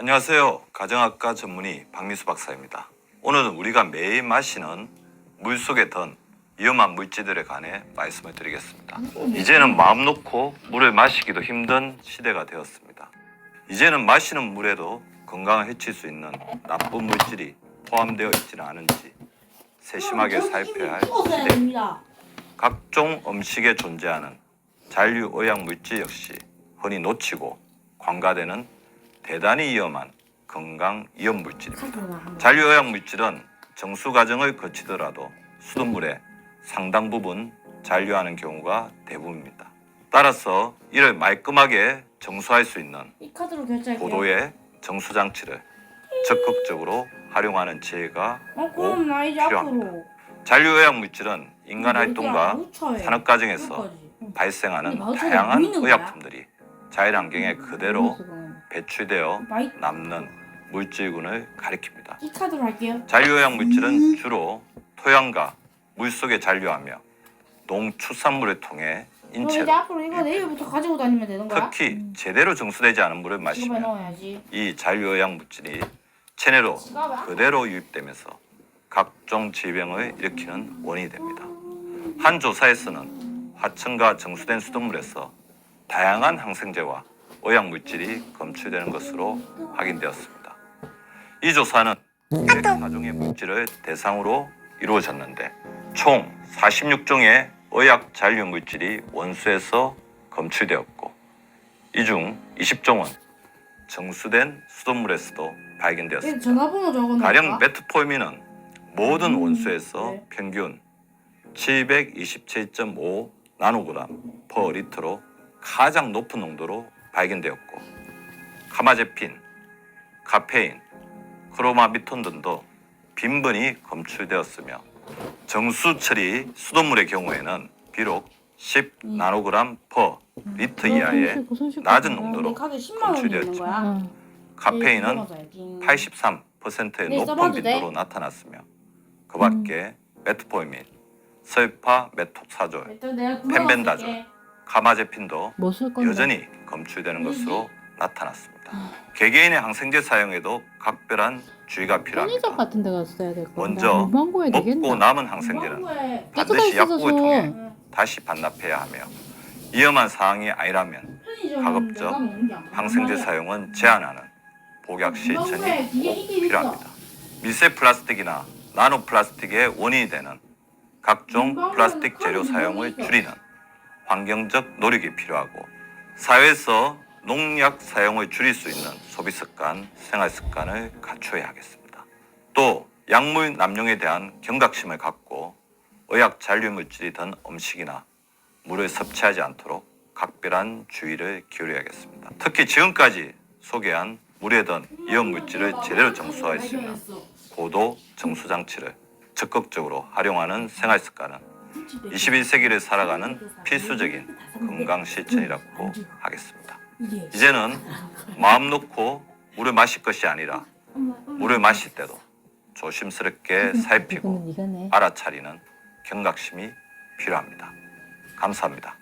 안녕하세요. 가정학과 전문의 박미수 박사입니다. 오늘은 우리가 매일 마시는 물 속에 든 위험한 물질들에 관해 말씀을 드리겠습니다. 이제는 마음 놓고 물을 마시기도 힘든 시대가 되었습니다. 이제는 마시는 물에도 건강을 해칠 수 있는 나쁜 물질이 포함되어 있지는 않은지 세심하게 살펴야 할 찍었어야 시대. 됩니다. 각종 음식에 존재하는 잔류 의약 물질 역시 흔히 놓치고 관가되는 대단히 위험한 건강 위험 물질입니다. 잔류 의약 물질은 정수 과정을 거치더라도 수돗물에 상당 부분 잔류하는 경우가 대부분입니다. 따라서 이를 말끔하게 정수할 수 있는. 고도의 정수 장치를 적극적으로 활용하는 지혜가 어 필요합니다. 앞으로 잔류 의약 물질은 인간 활동과. 산업 과정에서. 발생하는 다양한? 의약품들이 자연 환경에 그대로 배출되어 마이 남는 물질군을 가리킵니다. 이 카드로 할게요. 잔류의약 물질은 주로 토양과 물 속에 잔류하며 농축산물을 통해 그럼 이제 인체로 앞으로 이거 내일부터 가지고 다니면 되는 거야? 특히 제대로 정수되지 않은 물을 지갑에 마시면 넣어야지. 이 잔류의약 물질이 체내로 지갑에 그대로 유입되면서 각종 질병을 일으키는 원인이 됩니다. 한 조사에서는 화천과 정수된 수돗물에서 다양한 항생제와 의약 물질이 검출되는 것으로 확인되었습니다. 이 조사는 104종의 물질을 대상으로 이루어졌는데 총 46종의 의약 잔류 물질이 원수에서 검출되었고 이 중 20종은 정수된 수돗물에서도 발견되었습니다. 적어놓을까? 가령 메트포르민은 모든 음, 원수에서 네. 평균 727.5 나노그램 퍼 리터로 가장 높은 농도로 발견되었고 카마제핀, 카페인, 크로마비톤 등도 빈번히 검출되었으며 정수 처리 수돗물의 경우에는 비록 10 음. 나노그램 퍼 리터 이하의 낮은 내 농도로 카드 10만 원이 있는 검출되었지만 거야. 카페인은 네, 83%의 네, 높은 빈도로 나타났으며 그 밖에 메트포르민, 설파 메톡사졸, 펜벤다졸. 가마제핀도 건데? 여전히 검출되는 것으로 나타났습니다. 개개인의 항생제 사용에도 각별한 주의가 필요합니다. 같은 데 가서 써야 될 건데. 먼저 먹고? 남은 항생제는 반드시 약국을 통해 응. 다시 반납해야 하며 위험한 사항이 아니라면 가급적. 항생제. 사용은 제한하는 복약 실천이 필요합니다. 미세 플라스틱이나 나노 플라스틱의 원인이 되는 각종 플라스틱 재료 사용을 줄이는 환경적 노력이 필요하고 사회에서 농약 사용을 줄일 수 있는 소비 습관, 생활 습관을 갖춰야 하겠습니다. 또 약물 남용에 대한 경각심을 갖고 의약 잔류 물질이 든 음식이나 물을 섭취하지 않도록 각별한 주의를 기울여야겠습니다. 특히 지금까지 소개한 물에 든 위험 물질을 제대로 정수할 수 있는 고도 정수 장치를 적극적으로 활용하는 생활 습관은 21세기를 살아가는 필수적인 건강 실천이라고 하겠습니다. 이제는 마음 놓고 물을 마실 것이 아니라 물을 마실 때도 조심스럽게 살피고. 알아차리는 경각심이 필요합니다. 감사합니다.